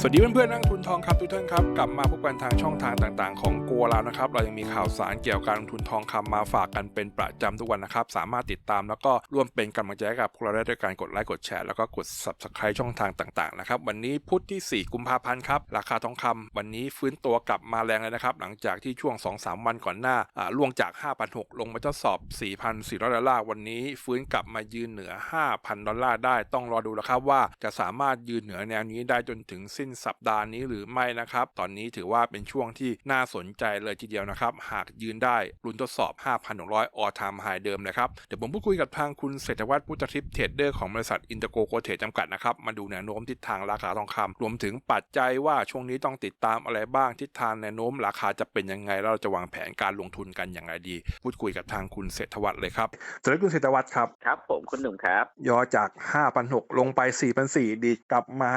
สวัสดีเพื่อนๆนักทุนทองคำทุกท่านครับกลับมาพบกันทางช่องทางต่างๆ ของกัวเรานะครับ เรายังมีข่าวสารเกี่ยวกับการลงทุนทองคำมาฝากกันเป็นประจำทุกวันนะครับ สามารถติดตามแล้วก็ร่วมเป็นกำลังใจให้กับพวกเราได้ด้วยการกดไลค์กดแชร์แล้วก็กด subscribe ช่องทางต่างๆนะครับวันนี้พุธที่ 4 กุมภาพันธ์ครับราคาทองคำวันนี้ฟื้นตัวกลับมาแรงเลยนะครับ หลังจากที่ช่วง 2-3 วันก่อนหน้าอ่าล่วงจาก 5,600 ลงมาทดสอบ 4,400 ดอลลาร์วันนี้ฟื้นกลับมายืนเหนือ 5,000 ดอลลาร์ได้ต้องรอดูแล้วครับว่าจะสามารถยืนเหนือแนวนี้ได้จนถึงสิ้นสัปดาห์นี้หรือไม่นะครับ ตอนนี้ถือว่าเป็นช่วงที่น่าสนใจเลยทีเดียวนะครับ หากยืนได้รุนทดสอบ 5,600 all time high เดิมนะครับ เดี๋ยวผมพูดคุยกับทางคุณเศรษฐวัฒน์พุทธทิพย์เทรดเดอร์ของบริษัทอินเตอร์โกโกเทรดจำกัดนะครับ มาดูแนวโน้มทิศทางราคาทองคำรวมถึงปัจจัยว่าช่วงนี้ต้องติดตามอะไรบ้างทิศทางแนวโน้มราคาจะเป็นยังไงแล้วเราจะวางแผนการลงทุนกันอย่างไรดี พูดคุยกับทางคุณเศรษฐวัฒน์เลยครับสวัสดีคุณเศรษฐวัฒน์ครับครับ ผมคุณหนุ่มครับย่อจาก 5,600 ลงไป 4,400ดีดกลับมา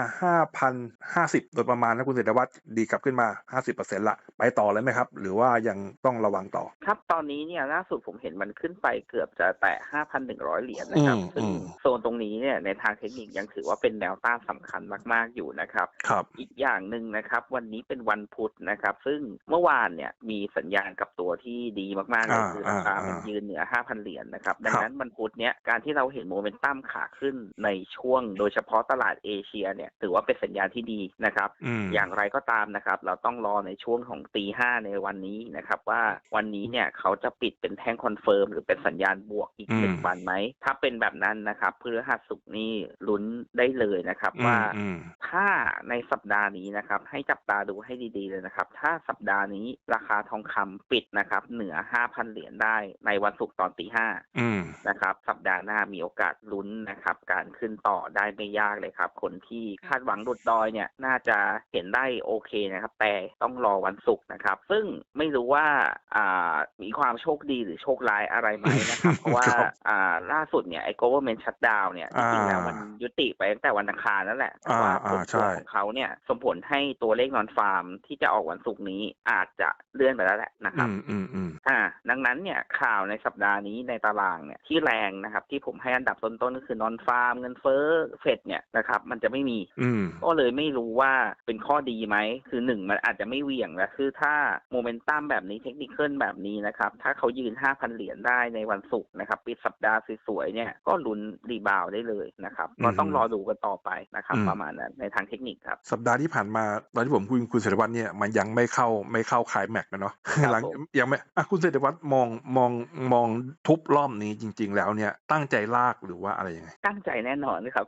5,050โดยประมาณนะคุณเศรษฐวัฒน์ดีดกลับขึ้นมา50%ละ ไปต่อเลยไหมครับ หรือว่ายังต้องระวังต่อ ครับตอนนี้เนี่ยล่าสุดผมเห็นมันขึ้นไปเกือบจะแตะ5,100เหรียญนะครับอืมซึ่งอืมโซนตรงนี้เนี่ยในทางเทคนิคยังถือว่าเป็นแนวต้านสำคัญมาก ๆอยู่นะครับครับอีกอย่างหนึ่งนะครับ วันนี้เป็นวันพุธนะครับ ซึ่งเมื่อวานเนี่ยมีสัญญาณกับตัวที่ดีมากๆเลยอ่าคือราคาอ่ามันยืนเหนือ5,000เหรียญนะครับ ดังครับนั้นวันพุธเนี่ยการที่เราเห็นโมเมนตัมขาขึ้นในช่วงโดยเฉพาะตลาดเอเชียเนี่ยถือว่าเป็นสัญญาณที่ดีนะครับอืมอย่างไรก็ตามนะครับ เราต้องรอในช่วงของตีห้าในวันนี้นะครับ ว่าวันนี้เนี่ยเขาจะปิดเป็นแท่งคอนเฟิร์มหรือเป็นสัญญาณบวกอีกอืมหนึ่งวันไหม ถ้าเป็นแบบนั้นนะครับพฤหัสสุกร์นี่ลุ้นได้เลยนะครับว่าอืมถ้าในสัปดาห์นี้นะครับ ให้จับตาดูให้ดีๆเลยนะครับ ถ้าสัปดาห์นี้ราคาทองคำปิดนะครับ เหนือ5,000เหรียญได้ในวันศุกร์ตอนตีห้าอืมนะครับ สัปดาห์หน้ามีโอกาสลุ้นนะครับ การขึ้นต่อได้ไม่ยากเลยครับ คนที่คาดหวังหลุดดอยเนี่ยน่าจะเห็นได้โอเคนะครับ แต่ต้องรอวันศุกร์นะครับ ซึ่งไม่รู้ว่าอ่ามีความโชคดีหรือโชคร้ายอะไรไหมนะครับ เพราะว่าครับอ่าล่าสุดเนี่ยไอ้ government shutdown เนี่ยจริงๆแล้วอ่ามัมันยุติไปตั้งแต่วันอังคารนั่นแหละแต่ว่าอ่าผอ่าลใช่ตรวจของเขาเนี่ยส่งผลให้ตัวเลขนอนฟาร์มที่จะออกวันศุกร์นี้อาจจะเลื่อนไปแล้วแหละนะครับอืมอืมอืมอ่าดังนั้นเนี่ยข่าวในสัปดาห์นี้ในตารางเนี่ยที่แรงนะครับ ที่ผมให้อันดับต้นๆก็คือนอนฟาร์มเงินเฟ้อเฟดเนี่ยนะครับ มันจะไม่มีอืมก็เลยไม่รู้ว่าเป็นข้อดีไหม คือหนึ่งมันอาจจะไม่เหวี่ยงแล้วคือถ้าโมเมนตัมแบบนี้เทคนิคเแบบนี้นะครับ ถ้าเขายืน 5,000 เหรียญได้ในวันศุกร์นะครับปิดสัปดาห์สวยๆเนี่ยก็ลุ้นรีบาวด์ได้เลยนะครับก็ต้องรอดูกันต่อไปนะครับ ประมาณนั้นในทางเทคนิคครับ สัปดาห์ที่ผ่านมาตอนที่ผมคุยกับคุณเศรษฐวัฒน์เนี่ยมันยังไม่เข้าไม่เข้าขายแม็กนะเนาะครับหลังผมยังไม่อะคุณเศรษฐวัฒน์มองมองมองทุบรอบนี้จริง ๆ แล้วเนี่ยตั้งใจลากหรือว่าอะไรยังไง ตั้งใจแน่นอนนะครับ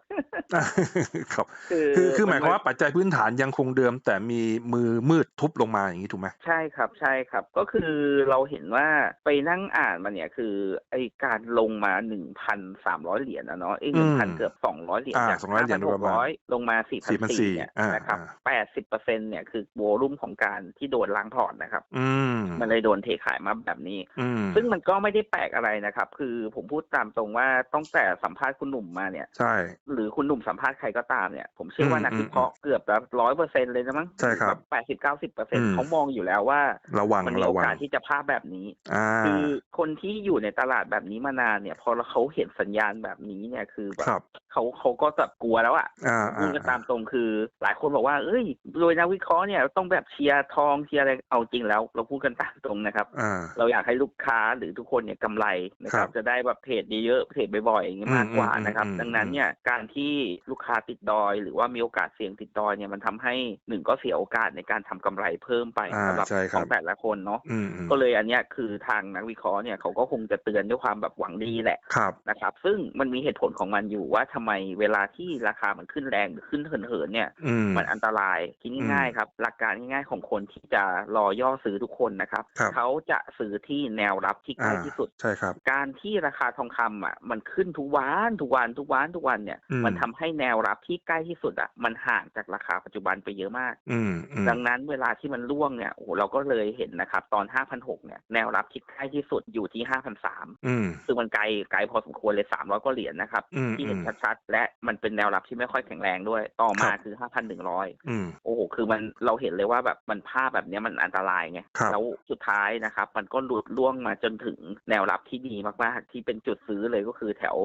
ครับคือคือคือหมายความว่าปัจจัยพื้นฐานยังคงเดิม แต่มีมือมืดทุบลงมาอย่างนี้ถูกไหมใช่ครับใช่ครับ ก็คือเราเห็นว่าไปนั่งอ่านมาเนี่ยคือไอการลงมาหนึ่งพันสามร้อยเหรียญนะเนาะไอหนึ่งพันเกือบสองร้อยเหรียญอ่าจาก200เหรียญโดยประมาณร้อยลงมาสี่พันสี่4,400เนี่ยอ่านนะครับอ่าแปดสิบเปอร์เซ็นเนี่ยคือโวลุ่มของการที่โดนล้างพอร์ตนะครับ อืมมันเลยโดนเทขายมาแบบนี้อืมซึ่งมันก็ไม่ได้แปลกอะไรนะครับ คือผมพูดตามตรงว่าต้องแต่สัมภาษณ์คุณหนุ่มมาเนี่ยใช่หรือคุณหนุ่มสัมภาษณ์ใครก็ตามเนี่ย ผมเชื่อว่าอืมนักวิเคราะห์เกือบจะร้อยเปอร์เซ็นเลยนะมั้งใช่ครับแปดสิบเก้าสิบเปอร์เซ็นอืมเขามองอยู่แล้วว่าระวังมันมีระโอวังกาสที่จะพลาดแบบนี้อ่าคือคนที่อยู่ในตลาดแบบนี้มานานเนี่ย พอเขาเห็นสัญญาณแบบนี้เนี่ยคือแบครับบ เขาเขาก็แบบกลัวแล้วอะอ่าพูดอ่ากันตามตรงคือ หลายคนบอกว่าเอ้ยโดยนักวิเคราะห์เนี่ยต้องแบบเชียร์ทองเชียร์อะไรเอาจริงแล้ว เราพูดกันตามตรงนะครับอ่าเราอยากให้ลูกค้าหรือทุกคนเนี่ยกำไรนะคครัรับบจะได้แบบเทรดเยอะๆเทรดบ่อยๆอย่างนี้มากกว่าอืมอืมนะครับอืมดังนั้นเนี่ยการที่ลูกค้าติดดอย หรือว่ามีโอกาสเสี่ยงติดดอยเนี่ยมันทำให้หนึ่งก็เสียโอกาสในการทำกำไรเพิ่มไปอ่าสำหรับใช่คขรัอบงแต่ละคนเนาะอืมอืมก็เลยอันเนี้ยคือทางนักวิเคราะห์เนี่ยเขาก็คงจะเตือนด้วยความแบบหวังดีแหละครับนะครับ ซึ่งมันมีเหตุผลของมันอยู่ว่าทำไมเวลาที่ราคามันขึ้นแรงหรือขึ้นเหินๆเนี่ยอืมมันอันตรายคิดง่ายๆครับ หลักการง่ายๆของคนที่จะรอย่อซื้อทุกคนนะครับครับเขาจะซื้อที่แนวรับที่ใกล้อ่าที่สุดใช่ครับ การที่ราคาทองคำอะมันขึ้นทุกวันทุกวันทุกวันทุกวันเนี่ยอืมมันทำให้แนวรับที่ใกล้ที่สุดอะมันห่างจากราคาปัจจุบันไปเยอะมากอืมอืมดังนั้นเวลาที่มันร่วงเนี่ยโอ้โหเราก็เลยเห็นนะครับตอน5,600เนี่ยแนวรับที่ใกล้ที่สุดอยู่ที่5,300อืมซึ่งมันไกลไกลพอสมควรเลย300กว่าเหรียญนะครับอืมที่เห็นอืมชัดด และมันเป็นแนวรับที่ไม่ค่อยแข็งแรงด้วย ต่อมาครับ คือ5,100อืม โอ้โหคือมันเราเห็นเลยว่าแบบมันภาพแบบเนี้ยมันอันตรายไงครับ แล้วสุดท้ายนะครับ มันก็หลุดล่วงมาจนถึงแนวรับที่ดีมากๆ ที่เป็นจุดซื้อเลยก็คือแถว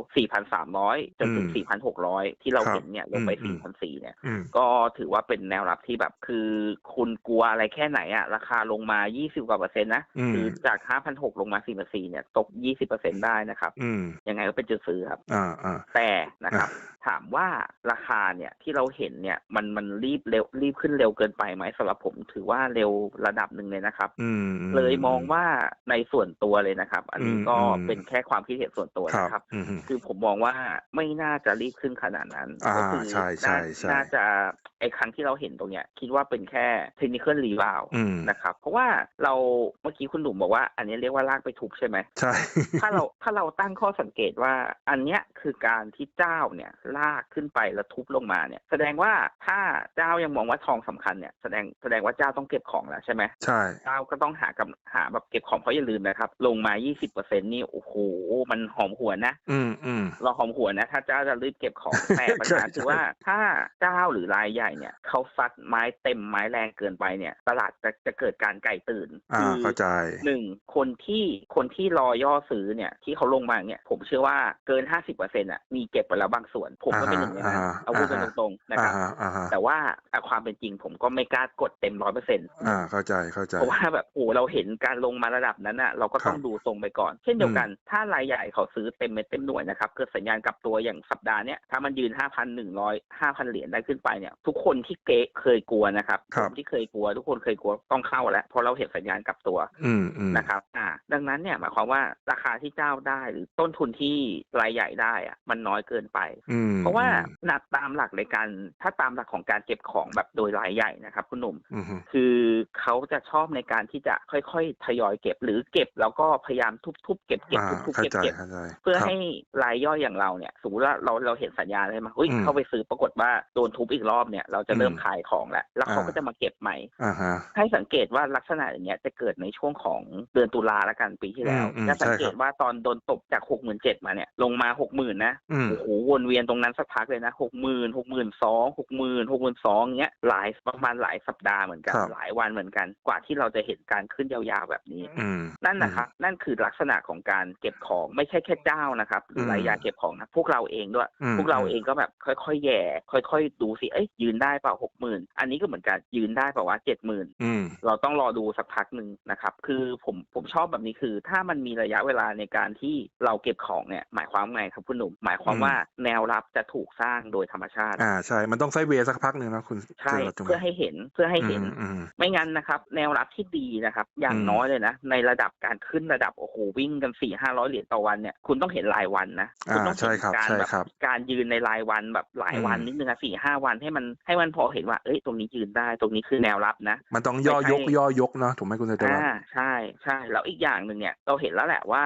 4,300 จนถึง 4,600 ที่เราเห็นเนี่ยลงไป 4,400เนี่ย อืม ก็ถือว่าเป็นแนวรับที่แบบคือคุณกลัวอะไรแค่ไหนอะราคาลงมา 20กว่าเปอร์เซ็นต์นะอืม คือจาก 5,600 ลงมา4,400เนี่ย ตก 20เปอร์เซ็นต์ได้นะครับ อืมยังไงก็เป็นจุดซื้อครับ อ่าอ่า แต่นะครับถามว่าราคาเนี่ยที่เราเห็นเนี่ยมันมันรีบเร็วรีบขึ้นเร็วเกินไปไหมสำหรับผมถือว่าเร็วระดับหนึ่งเลยนะครับอืมเลยมองว่าในส่วนตัวเลยนะครับ อันนี้ก็อืมเป็นแค่ความคิดเห็นส่วนตัวครับนะครับอืมอืมคือผมมองว่าไม่น่าจะรีบขึ้นขนาดนั้นอ่าก็คืใช่ใช่น่าใช่น่าจะไอ้ครั้งที่เราเห็นตรงเนี้ยคิดว่าเป็นแค่เทคนิคอลรีวาวอืมนะครับ เพราะว่าเราเมื่อกี้คุณหนุ่มบอกว่า อันนี้เรียกว่าลากไปทุบใช่ไหมใช่ถ้าเราถ้าเราตั้งข้อสังเกตว่าอันเนี้ยคือการที่เจ้าเนี่ยลากขึ้นไปแล้วทุบลงมาเนี่ยแสดงว่าถ้าเจ้ายังมองว่าทองสำคัญเนี่ยแสดงแสดงว่าเจ้าต้องเก็บของแล้วใช่ไหมใช่เจ้าก็ต้องหากำหาแบบเก็บของเพราะอย่าลืมนะครับ ลงมา 20%นี่โอ้โหมันหอมหัวนนะอืมอืมเราหอมหัวนนะ ถ้าเจ้าจะรีบเก็บของแต่ปัญหาใช่คือว่าถ้าเจ้าหรือรายใหญ่เนี่ยเขาซัดไม้เต็มไม้แรงเกินไปเนี่ย ตลาดจะจะเกิดการไก่ตื่นอ่าคืเข้าใจหนึ่งคนที่คนที่รอย่อซื้อเนี่ยที่เขาลงมาเนี่ยผมเชื่อว่าเกิน 50%อะมีเก็บไปแล้วบางส่วน ผมก็เป็นหนึ่งในนั้นอ่าฮะเอาพูดกันอ่าฮะตรงๆนะครับอ่าฮะอ่าฮะแต่ว่าอะความเป็นจริงผมก็ไม่กล้ากดเต็มร้อยเปอร์เซ็นต์อ่าเข้าใจเข้าใจเพราะว่าแบบโอ้เราเห็นการลงมาระดับนั้นอะเราก็ต้องครับดูทรงไปก่อน เช่นเดียวกันถ้ารายใหญ่เขาซื้อเต็มเม็ดเต็มหน่วยนะครับเกิดสัญญาณกลับตัวอย่างสัปดาห์เนี้ยถ้ามันยืน 5,100 5,000 เหรียญได้ขึ้นไปเนี่ยทุกคนที่เกะเคยกลัวนะครับครับผมที่เคยกลัว ทุกคนเคยกลัวต้องเข้าแล้วเพราะเราเห็นสัญญาณกลับตัวอืมอืมนะครับอ่าดังนั้นเนี่ยหมายความว่าราคาที่เจ้าได้หรือต้นทุนที่รายใหญ่ได้อะมันน้อยเกินไปอืมเพราะว่าหนักตามหลักในการถ้าตามหลักของการเก็บของแบบโดยรายใหญ่นะครับ คุณหนุ่มอืมอืมคือเขาจะชอบในการที่จะค่อยๆ ทยอยเก็บหรือเก็บแล้วก็พยายามทุบๆเก็บเก็บอ่าทุบๆเข้าเก็บใจเก็บเข้าใจเพื่อครับให้รายย่อยอย่างเราเนี่ยสมมติว่าเราเราเห็นสัญญาณใช่ไหมเฮ้ยอืมเข้าไปซื้อปรากฏว่าโดนทุบอีกรอบเนี่ยเราจะเริ่มอืมขายของแล้วแล้วเขาอ่าก็จะมาเก็บใหม่อ่าฮะให้สังเกตว่าลักษณะอย่างเงี้ยจะเกิดในช่วงของเดือนตุลาละกันปีที่แล้วอืมอืมจะสังเกใช่ครัตบว่าตอนโดนตบจากหกหมื่นเจ็ดมาเนี่ยลงมาหกหมื่นนะอืมโอ้โหวนเวียนตรงนั้นสักพักเลยนะหกหมื่นหกหมื่นสองหกหมื่นหกหมื่นสองเงี้ยหลายประมาณหลายสัปดาห์เหมือนกันครับหลายวันเหมือนกัน กว่าที่เราจะเห็นการขึ้นยาวๆแบบนี้อืมนั่นนะครับ นั่นคือลักษณะของการเก็บของไม่ใช่แค่เจ้านะครับหรือมรายยาเก็บของนะพวกเราเองด้วยอืมพวกเราเองก็แบบค่อยๆแย่ ค่อยๆดูสิเอ้ยยืนได้เปล่าหกหมื่นอันนี้ก็เหมือนกันยืนได้เปล่าวะเจ็ดหมื่นอืมเราต้องรอดูสักพักหนึ่งนะครับ คือผมผมชอบแบบนี้คือ ถ้ามันมีระยะเวลาในการที่เราเก็บของเนี่ยหมายความไงครับคุณหนุ่มหมายความอืมว่าแนวรับจะถูกสร้างโดยธรรมชาติ อ่าใช่ มันต้องไซด์เวย์สักพักหนึ่งนะคุณใช่จรัสถูกไมเพื่อให้เห็นเพื่อให้เห็นอืมอืมไม่งั้นนะครับ แนวรับที่ดีนะครับ อย่างอืมน้อยเลยนะ ในระดับการขึ้นระดับโอ้โหวิ่งกันสี่ห้าร้อยเหรียญต่อวันเนี่ยคุณต้องเห็นรายวันนะคุณอ่าต้องใช่เห็นครับการใช่แบบครับการยืนในรายวันแบบหลายวันอืมนิดนึงอะสี่ห้าวันให้มันให้มันพอเห็นว่าเอ้ยตรงนี้ยืนได้ตรงนี้คือแนวรับนะ มันต้องย่อยกไม่ใช่ย่อยกเนาะถูกไหมคุณเศรษฐวัฒอ่าน์ใช่ใช่แล้วอีกอย่างหนึ่งเนี่ยเราเห็นแล้วแหละว่า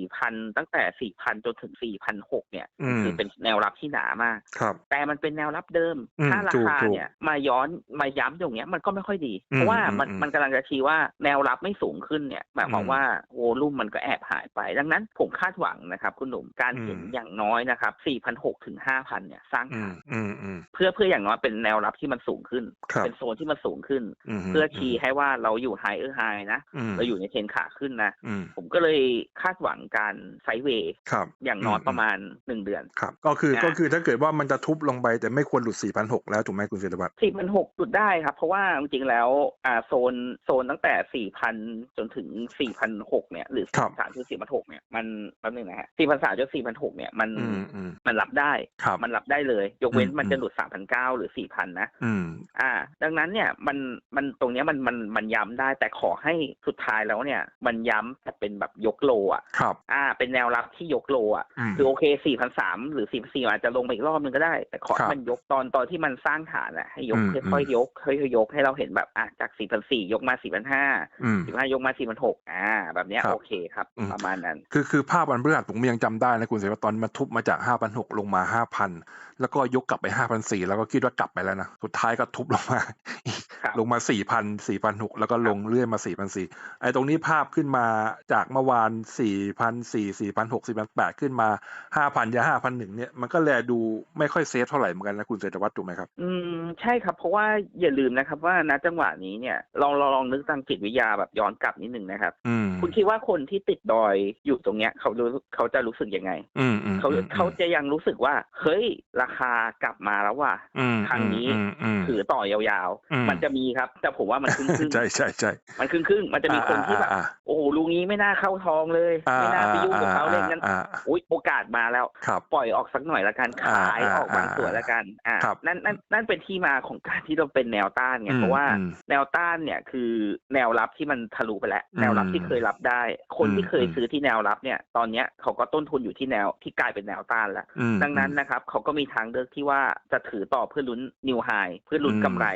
4,000ตั้งแต่4,000จนถึง4,006เนี่ยอืมคือเป็นแนวรับที่หนามากครับ แต่มันเป็นแนวรับเดิมอืมถ้าราถูกคาถูกเนี่ยมาย้อนมาย้ำอย่างเงี้ยมันก็ไม่ค่อยดีอืมเพราะว่ามันอืมมันกำลังจะชี้ว่าแนวรับไม่สูงขึ้นเนี่ยหมายความอืมว่าโวลุ่มมันก็แอบหายไป ดังนั้นผมคาดหวังนะครับ คุณหนุ่มการเห็นอืมอย่างน้อยนะครับ4,006ถึง5,000เนี่ยสร้างอืฐามนอืมอืมเพื่อเพื่ออย่างน้อยเป็นแนวรับที่มันสูงขึ้นครับเป็นโซนที่มันสูงขึ้นอืมเพื่อชี้ให้ว่าเราอยู่ไฮเออร์ไฮนะอืมเราอยู่ในเทรนขาขึ้นนะอืมผมก็เลยคาดหวังการไซด์เวย์ครับอย่างน้อยอืมประมาณหนึ่งเดือนครับก็คืออ่าก็คือถ้าเกิดว่ามันจะทุบลงไปแต่ไม่ควรหลุด 4,600 แล้วถูกไหมคุณเศรษฐวัฒน์สี่พันหกจุดได้ครับ เพราะว่าจริงๆแล้วอ่าโซนโซนตั้งแต่สี่พันจนถึงสี่พันหกเนี่ย หรือครับสามถึงสี่พันหกเนี่ย มันแป๊บนึงนะฮะสี่พันสามจนสี่พันหกเนี่ย มันอืมอืมมันรับได้ครับมันรับได้เลย ยกเว้นอืมมันจะอืมหลุดสามพันเก้าหรือสี่พันนะอืมอ่า ดังนั้นเนี่ยมันมันตรงเนี้ยมันมันมันย้ำได้แต่ขอให้สุดท้ายแล้วเนี่ย มันย้ำแต่เป็นแบบยกโลอะครับอ่าเป็นแนวรับที่ยกโลอะอืมคือโอเคสี่พันสามหรือสี่พันสี่อาจจะลงไปอีกรอบนึงก็ได้ แต่ขอครัให้บมันยกตอนตอนที่มันสร้างฐานอะให้ยกอืมค่อยๆยกค่อยๆยกให้เราเห็นแบบอะจากสี่พันสี่ยกมาสี่พันห้าอืมสี่พันห้ายกมาสี่พันหกอ่า แบบเนี้ยครับโอเคครับอืมประมาณนั้น คือคือภาพวันพฤหัสผมยังจำได้นะคุณเศรษฐวัฒน์ตอนมาทุบมาจาก5,600ลงมา5,000แล้วก็ยกกลับไป5,400แล้วก็คิดว่ากลับไปแล้วนะสุดท้ายก็ทุบลงมาอีกครับลงมาสี่พันสี่พันหกแล้วก็ลงเรื่อยมาสี่พันสี่ไอ้ตรงนี้ภาพขึ้นมาจากเมื่อวานสี่พันสี่สี่พันหกสี่พันแปดขึ้นมาห้าพันยาห้าพันหนึ่งเนี่ยมันก็แลดูไม่ค่อยเซฟเท่าไหร่เหมือนกันนะคุณเศรษฐวัฒน์ถูกไหมครับ อืมใช่ครับ เพราะว่าอย่าลืมนะครับว่าณจังหวะนี้เนี่ยลองลองลองนึกทางจิตวิทยาแบบย้อนกลับนิดนึงนะครับ อืมคุณคิดว่าคนที่ติดดอยอยู่ตรงเนี้ยเขารู้เขาจะรู้สึกยังไง อืมอืมเขาอืมเขาจะยังรู้สึกว่า เฮ้ย ราคากลับมาแล้วว่ะ อืมครั้งนี้อืมอืม ถือต่อยาวอืม ๆ มันจะมีครับ แต่ผมว่ามันครึ่งครึ่งใช่ใช่ใช่มันครึ่งครึ่งๆมันจะมีคนที่แบบอ่าโอ้โหลุงนี้ไม่น่าเข้าทองเลย อ่าไม่น่าไปยุ่งกับเขาเลยอ่างั้นอ่าอุ้ยโอกาสมาแล้ว ครับ ปล่อยออกสักหน่อยละกันขายอ่าออกบางส่วนอ่าละกัน อ่าครับนั่นนั่นนั่นเป็นที่มาของการที่เราเป็นแนวต้านไงอืมเพราะว่าอืมแนวต้านเนี่ยคือแนวรับที่มันทะลุไปแล้วอืมแนวรับที่เคยรับได้ คนที่เคยอืมซื้อที่แนวรับเนี่ย ตอนเนี้ยเขาก็ต้นทุนอยู่ที่แนวที่กลายเป็นแนวต้านแล้วอืมดังนั้นนะครับเขาก็มีทางเลือกที่ว่าจะถือต่อเพื่อลุ้นนิวไฮเพื่อลุ้นอืมกำไร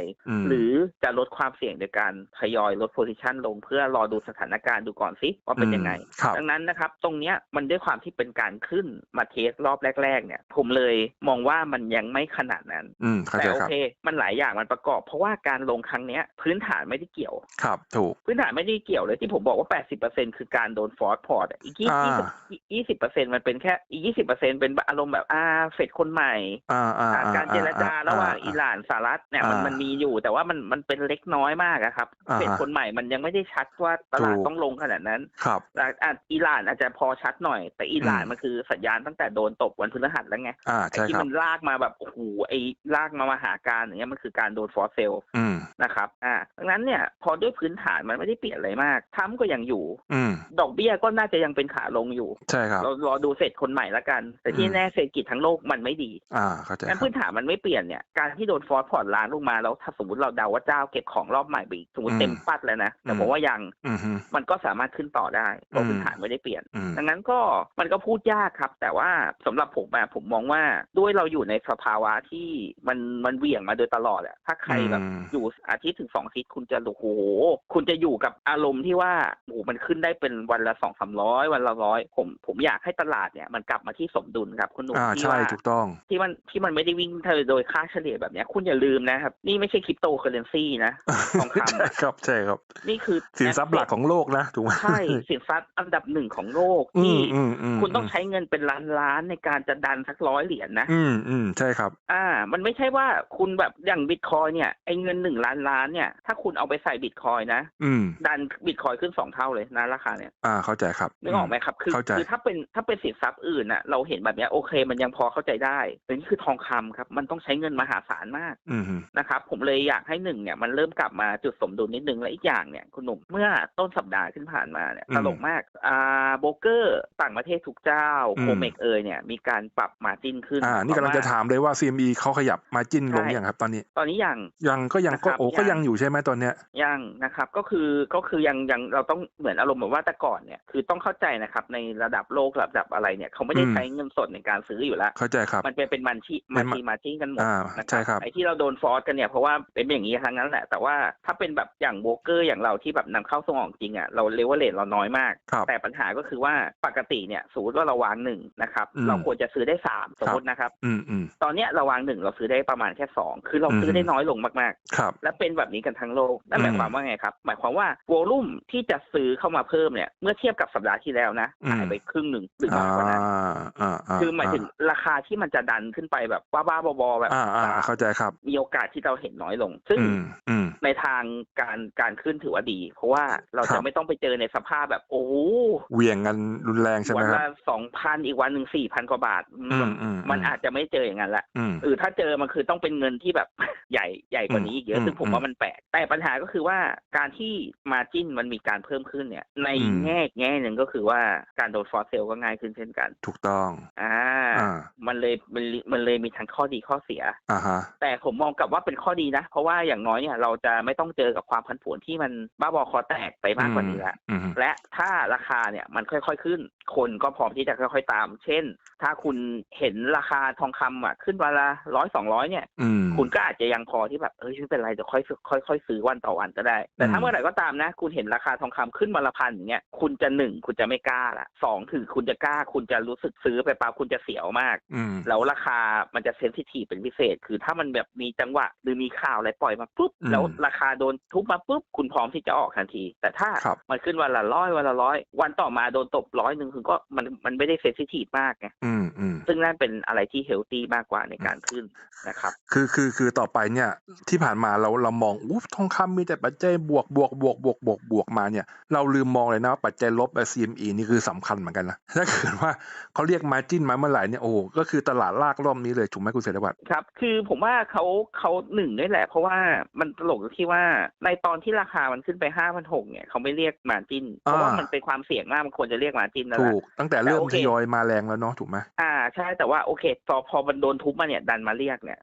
มหรือจะลดความเสี่ยงโดยการทยอยลดโพซิชันลงเพื่อรอดูสถานการณ์ดูก่อนสิว่าเป็นยังไงครับดังนั้นนะครับ ตรงเนี้ยมันด้วยความที่เป็นการขึ้นมาเทสรอบแรกๆเนี่ย ผมเลยมองว่ามันยังไม่ขนาดนั้น อืมเข้าแต่ใจโอครับ เค มันหลายอย่างมันประกอบ เพราะว่าการลงครั้งเนี้ย พื้นฐานไม่ได้เกี่ยว ครับ ถูก พื้นฐานไม่ได้เกี่ยวเลยที่ผมบอกว่า 80%คือการโดนฟอร์สพอร์ตอีกอ่า20 20%มันเป็นแค่อีก20%เป็นอารมณ์แบบอ่าเฟดคนใหม่ อ่าอ่าอ่าอ่การเจรจาระหว่างอ่อิหร่านสหรัฐเนี่ยมันอ่ามัมันมีอยู่ แต่ว่ามันมันเป็นเล็กน้อยมากอะครับอ่าฮะเฟดคนใหม่มันยังไม่ได้ชัดว่าตลาดถูก ต้องลงขนาดนั้นครับ แต่อะอิหร่านอาจจะพอชัดหน่อย แต่อิหร่านอืม มันคือสัญญาณตั้งแต่โดนตบวันพฤหัสแล้วไงอ่าไอ้ใช่ที่ครับมันลากมาแบบโอ้โหไอ้ลากมามาหาการอย่างเงี้ยมันคือการโดนฟอร์เซลอืมนะครับอ่าดังนั้นเนี่ยพอด้วยพื้นฐานมันไม่ได้เปลี่ยนอะไรมากทรัมป์ก็ยังอยู่อืมดอกเบี้ยก็น่าจะยังเป็นขาลงอยู่ใช่ครับเรารอดูเศรษฐคนใหม่ละกัน แต่ที่อืมแน่เศรษฐกิจทั้งโลกมันไม่ดีอ่าเข้าใจคงั้รันบพื้นฐานมันไม่เปลี่ยนเนี่ยการที่โดนฟอร์สพอร์ตล้านลงมาแล้วถ้าสมมติเราเดาว่าเจ้าเก็บของรอบใหม่ไปอีกสมมติอืมเต็มปัดแล้วนะแต่อืมผมว่ายังอืมฮึมันก็สามารถขึ้นต่อได้เพราะอืมพื้นฐานไม่ได้เปลี่ยนอืมดังนั้นก็มันก็พูดยากครับ แต่ว่าสำหรับผมอะผมมองว่าด้วยเราอยู่ในสภาวะที่มันมันเหวี่ยงมาโดยตลอดอะถ้าใครแบบอืม อยู่อาทิตย์ถึงสองอาทิตย์คุณจะโอ้โหคุณจะอยู่กับอารมณ์ที่ว่าโอ้โหมันขึ้นได้เป็นวันละสองสามร้อยวันละร้อยผมผมอยากให้ตลาดเนี่ยมันกลับมาที่สมดุลครับคุณหนุ่มอ่าที่ใช่ว่า ถูกต้อง ที่มันที่มันไม่ได้วิ่งโดยค่าเฉลี่ยแบบเนี้ยคุณอย่าลืมนะครับ นี่ไม่ใช่คริปโตเคอเรนซีนะ ทองคำใช่ครับใช่ครับ นี่คือ สินทรัพย์หลักของโลกนะถูกไหม ใช่ สินทรัพย์อันดับหนึ่งของโลกอืที่มอืมอืมคุณต้องใช้เงินเป็นล้านล้านๆในการจะดันสักร้อยเหรียญนะ อืมอืมใช่ครับ อ่า มันไม่ใช่ว่าคุณแบบอย่างบิตคอยเนี่ยไอ้เงินหนึ่งล้านล้านเนี่ย ถ้าคุณเอาไปใส่บิตคอยนะ อืม ดันบิตคอยขึ้นสองเท่าเลยนะราคาเนี่ยอ่าเข้าใจครับ นึกออกไหมครับ คือเข้าใจ คือถ้าเป็นถ้าเป็นสินทรัพย์อื่นน่ะเราเห็นแบบเนี้ยโอเค มันยังพอเข้าใจได้แต่นี่คือทองคำครับ มันต้องใช้เงินมหาศาลมาก อืมฮึนะครับผมเลยอยากให้หนึ่งเนี่ยมันเริ่มกลับมาจุดสมดุลนิดนึงและอีกอย่างเนี่ยคุณหนุ่มเมื่อต้นสัปดาห์ขึ้นผ่านมาเนี่ยตลกมากอ่าโบรกเกอร์ต่างประเทศทุกเจ้าโคเมกเอยเนี่ยมีการปรับมาจิ้นขึ้น อ่า นี่กำลังจะถามเลยว่า CME เขาขยับมาจิ้นลงยังครับตอนนี้ ตอนนี้ยัง ยังก็ยังก็นะครับโอ้ก็ยังยังอยู่ใช่ไหมตอนเนี้ย ยังนะครับ ก็คือก็คือยังยังเราต้องเหมือนอารมณ์แบบว่าแต่ก่อนเนี่ยคือต้องเข้าใจนะครับในระดับโลกระดับอะไรเนี่ยเขาไม่ได้อืมใช้เงินสดในการซื้ออยู่แล้ว เข้าใจครับ มันเป็นเป็นมันที่เป็มันนทีมาจิ้งกันหมดอ่านะใช่ครับไอ้ที่เราโดนฟอร์สกันเนี่ยเพราะว่าเป็นอย่างนี้ทั้งนั้นแหละ แต่ว่าถ้าเป็นแบบอย่างโบรกเกอร์อย่างเราที่แบบนำเข้าส่งออกจริงอะเราเลเวลเลทเราน้อยมากครับแต่ปัญหาก็คือว่าปกติเนี่ยสมมติว่าเราวางหนึ่งนะครับอืมเราควรจะซื้อได้สามสมมตินะครับ อืมอืมตอนเนี้ยเราวางหนึ่งเราซื้อได้ประมาณแค่สองคือเราซื้อได้อืมน้อยลงมากครับๆและเป็นแบบนี้กันทั้งโลกนั่นหมายอืมความว่าไงครับ หมายความว่าโวลุ่มที่จะซื้อเข้ามาเพิ่มเนี่ยเมื่อเทียบกับสัปดาห์ที่แล้วนะอืมหายไปครึ่งหนึ่งหรืออ่ามากกว่านั้นอ่าอ่าคือหมายถึงราคาที่มันจะดันขึ้นไปแบบบ้าๆบอๆแบบอ่าอ่าเข้าใจครับ มีโอกาสที่เราเห็นน้อยลง ซึ่งอืมอืม ในทางการการขึ้นถือว่าดี เพราะว่าเราครัจะบ ไม่ต้องไปเจอในสภาพแบบ โอ้โหเหวี่ยงกันรุนแรงใช่ไหมวันครับ ละสองพันอีกวันหนึ่งสี่พันกว่าบาทอืมอืมมันอืมอาจจะไม่เจออย่างนั้นแหละอืมเออถ้าเจอมันคือต้องเป็นเงินที่แบบ ใหญ่ใหญ่กว่านี้อีกเยอือะมซึ่งผมอืมว่ามันแปลกแต่ปัญหาก็คือว่าการที่มาจิ้นมันมีการเพิ่มขึ้นเนี่ย ในอืม แง่อีกแง่หนึ่งก็คือว่าการโดนฟอร์เซลก็ง่ายขึ้นเช่นกันถูกต้องอ่าอ่ามันเลยมันมันเลยมีทั้งข้อดีข้อเสีย อ่าฮะ แต่ผมมองกลับว่าเป็นข้อดีนะ เพราะว่าอย่างน้อยเนี่ยเราจะไม่ต้องเจอกับความผันผวนที่มันบ้าบอคอแตกไปมากกว่านี้แล้วอืมและถ้าราคาเนี่ยมันค่อยๆขึ้น คนก็พร้อมที่จะค่อยๆตาม เช่น ถ้าคุณเห็นราคาทองคำอะ ขึ้นวันละร้อยสองร้อยเนี่ย อืม คุณก็อาจจะยังพอที่แบบเอ้ยไม่เป็นไรเดี๋ยวค่อยซื้อค่อยค่อยซื้อวันต่อวันก็ได้ แต่อืถ้ามเมื่อไหร่ก็ตามนะ คุณเห็นราคาทองคำขึ้นวันละพันอย่างเงี้ยคุณจะหนึ่งคุณจะไม่กล้าละสองคือคุณจะกล้า คุณจะรู้สึกซื้อไปเปล่าคุณจะเสียวมาก อืม แล้วราคามันจะเซนซิทีฟเป็นพิเศษ คือถ้ามันแบบมีจังหวะ หรือมีข่าวอะไรปล่อยมาปุ๊บ อืมแล้วราคาโดนทุบมาปุ๊บ คุณพร้อมที่จะออกทันที แต่ถ้าครับ มันขึ้นวันละร้อยวันละร้อย วันต่อมาโดนตบร้อยหนึ่งคือก็มันมันไม่ได้เซนซิทีฟมากไงอืมอืมซึ่งนั่นเป็นอะไรที่เฮลตี้มากกว่าในการขึ้นนะครับ คือคือคือต่อไปเนี่ยที่ผ่านมาเราเรามองอู้ทองคำมีแต่ปัจจัยบวกบวกบวกบวกบวกบวกมาเนี่ย เราลืมมองเลยนะว่าปัจจัยลบ CME นี่คือสำคัญเหมือนกันนะถ้าเกิดว่าเขาเรียกมาจิ้นมาเมื่อไหร่เนี่ยโอ้โหก็คือตลาดลากรอบนี้เลยถูกไหมคุณเสรีวัตรครับ คือผมว่าเขาเขาหนึ่งด้วยแหละ เพราะว่ามันตลกตรงที่ว่าในตอนที่ราคามันขึ้นไปห้าพันหกเนี่ยเขาไม่เรียกมาจินเพราะว่ามันเป็นความเสี่ยงมากมันควรจะเรียกมาจินนั่นแหถูละกตั้งแต่เริ่มแต่โอเคทยอยมาแรงแล้วเนาะถูกไหมอ่าใช่แต่ว่าโอเคพอพอมันโดนทุบมาเนี่ยดันมาเรียกเนี่ย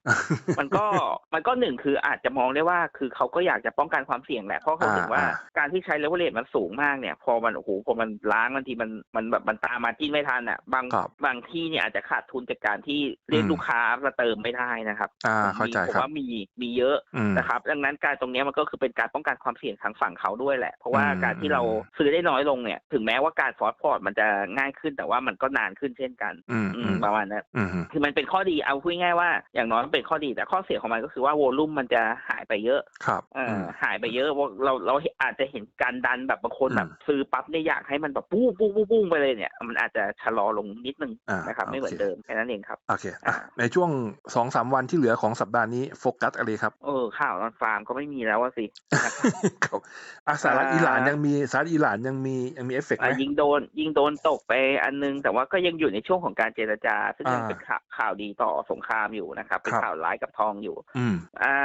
มันก็มันก็หนึ่งคืออาจจะมองได้ว่าคือเขาก็อยากจะป้องกันความเสี่ยงแหละเพราะเขาถึงว่าอ่าการที่ใช้เลเวลเลตมันสูงมากเนี่ย พอมันโอ้โหพอมันล้างบางทีมันมันแบบมันตามมาจิ้นไม่ทันอะบางครับบางที่เนี่ยอาจจะขาดทุนจากการที่เรียกอืมลูกค้ามาเติมไม่ได้นะครับอ่าผมเข้าใจมีผมครับว่ามีมีเยอะอืมนะครับ ดังนั้นการตรงเนี้ยมันก็คือเป็นการป้องกันความเสี่ยงทางฝั่งเขาด้วยแหละ เพราะว่าอืมการที่เราซื้อได้น้อยลงเนี่ย ถึงแม้ว่าการฟอร์สพอร์ตมันจะง่ายขึ้นแต่ว่ามันก็นานขึ้นเช่นกันอืมอือืมมประมาณนั้นอืมคือมันเป็นข้อดีเอาพูดง่ายๆว่าอย่างน้อยมันเป็นข้อดีแต่ข้อเสียของมันก็คือว่าโวลุ่มมันจะหายไปเยอะครับเอออือมหายไปเยอะเพราะเราเราอาจจะเห็นการดันแบบบางคนอืมแบบซื้อปั๊บเนี่ยอยากให้มันแบบปุ้งปุ้งปุ้งปุ้งไปเลยเนี่ย มันอาจจะชะลอลงนิดนึงอ่านนะครับไม่เหมือนโอเคเดิมแค่นั้นเองครับโอเคอะอ่าในช่วงสองสามวันที่เหลือของสัปดาห์นี้โฟกัสอะไรครับเออข่าวตอนฟาร์มก็ไม่มีแล้วว่าสินะครับครับอะสหรัฐอ่าอิหร่านยังมีสหรัฐอิหร่านยังมียังมีเอฟเฟกต์ไหอะมยิงโดนยิงโดนตกไปอันนึง แต่ว่าก็ยังอยู่ในช่วงของการเจรจา ซึ่งยังอ่าเป็นข่าวข่าวดีต่อสงครามอยู่นะครับ เป็นครับข่าวร้ายกับทองอยู่อืมอ่า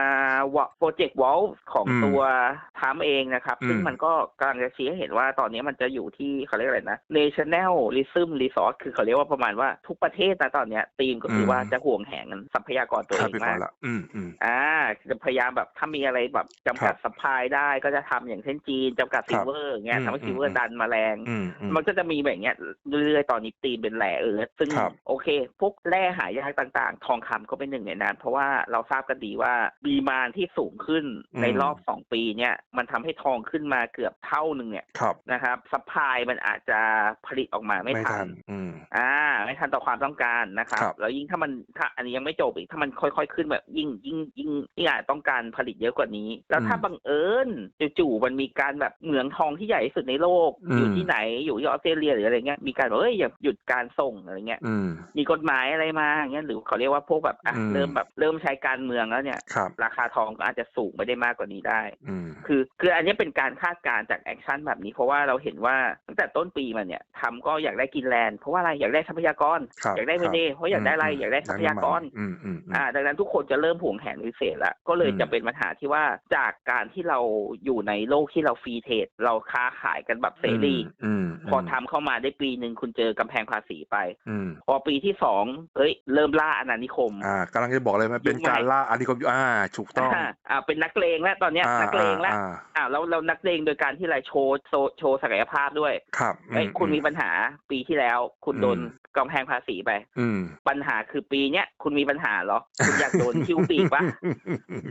วโปรเจกต์วอลของอืมตัวทามเองนะครับอืมซึ่งมันก็กำลังจะชี้ให้เห็นว่าตอนนี้มันจะอยู่ที่เขาเรียกอะไรนะ national realism resource คือเขาเรียกว่าประมาณว่าทุกประเทศนะตอนเนี้ยธีมก็คือว่าจะห่วงแหนทรัพยากรตัวคเอรับงไปก่อมานกละอืมอืมอ่าจะพยายามแบบถ้ามีอะไรแบบจำกัดครับสปายได้ก็จะทำอย่างเช่นจีนจำกัดคซิรัลบเวอร์อย่างเงี้ยอืมทำให้อืมซิลเวอร์ดันมาแรงอืมอืมมันก็จะมีแบบเนี้ยเรื่อยๆตอนนี้ตีมเป็นแหล่เออซึ่งครับโอเค พวกแร่หายากต่างๆ ทองคำก็เป็นหนึ่งในนั้นเพราะว่าเราทราบกันดีว่าดีมานที่สูงขึ้นอืม ในรอบสองปีเนี่ยมันทำให้ทองขึ้นมาเกือบเท่าหนึ่งเนี่ยครับนะครับซัพพลายมันอาจจะผลิตออกมาไม่ไม่ทัทันนอืม อ่าไม่ทันต่อความต้องการนะครับ ครับ แล้วยิ่งถ้ามันถ้าอันนี้ยังไม่จบอีกถ้ามันค่อยๆขึ้นแบบยิ่งยิ่งยิ่งยิ่งอาจต้องการผลิตเยอะกว่านี้ แล้วถ้าบังเอิญจู่ๆมันมีการแบบเหมืองทองที่ใหญ่ที่สุดในโลกอยู่ที่ไหนอยู่ที่ออสเตรเลียหรืออะไรเงี้ยมีการบอกเอ้ยอย่าหยุดการส่งอะไรเงี้ยอืมมีกฎหมายอะไรมาอย่างเงี้ยหรือเขาเรียกว่าพวกแบบอะอืมเริ่มแบบเริ่มใช้การเมืองแล้วเนี่ยครับราคาทองก็อาจจะสูงไม่ได้มากกว่านี้ได้อืมคือคืออันนี้เป็นการคาดการณ์จากแอคชั่นแบบนี้ เพราะว่าเราเห็นว่าตั้งแต่ต้นปีมาเนี่ยทำก็อยากได้กินแลนด์เพราะว่าอะไรอยากได้ทรัพยากรครับอยากได้คเวรับเนเพราะอยากได้อะไรอืมอยากได้ทรัพยากรอืมอืมอืมอ่าดังนั้นทุกคนจะเริ่มห่วงแหนพิเศษละก็เลยอืมจะเป็นปัญหาที่ว่าจากการที่เราอยู่ในโลกที่เราฟรีเทรดเราค้าขายกันแบบเสรีอืมพอทำเข้ามาได้ปีหนึ่งคุณเจอกำแพงภาษีไป อืมพอปีที่สองเฮ้ย เริ่มล่าอาณานิคม อ่ากำลังจะบอกเลยมันเป็นยุคใหม่การล่าอานิคมอยู่อ่าถูกต้องอ่าอ่าเป็นนักเลงแล้วตอนเนี้ยอ่านักเลงแล้ว อ่าอ่าแล้วเรานักเลงโดยการที่อะไรโชว์โชว์โชว์ศักยภาพด้วยครับเอ้ยอืคุณมีอืปัญหาปีที่แล้ว คุณโดนอืม กำแพงภาษีไป อืม ปัญหาคือปีเนี้ยคุณมีปัญหาเหรอ คุณอยากโดนหิ้วปีกปะ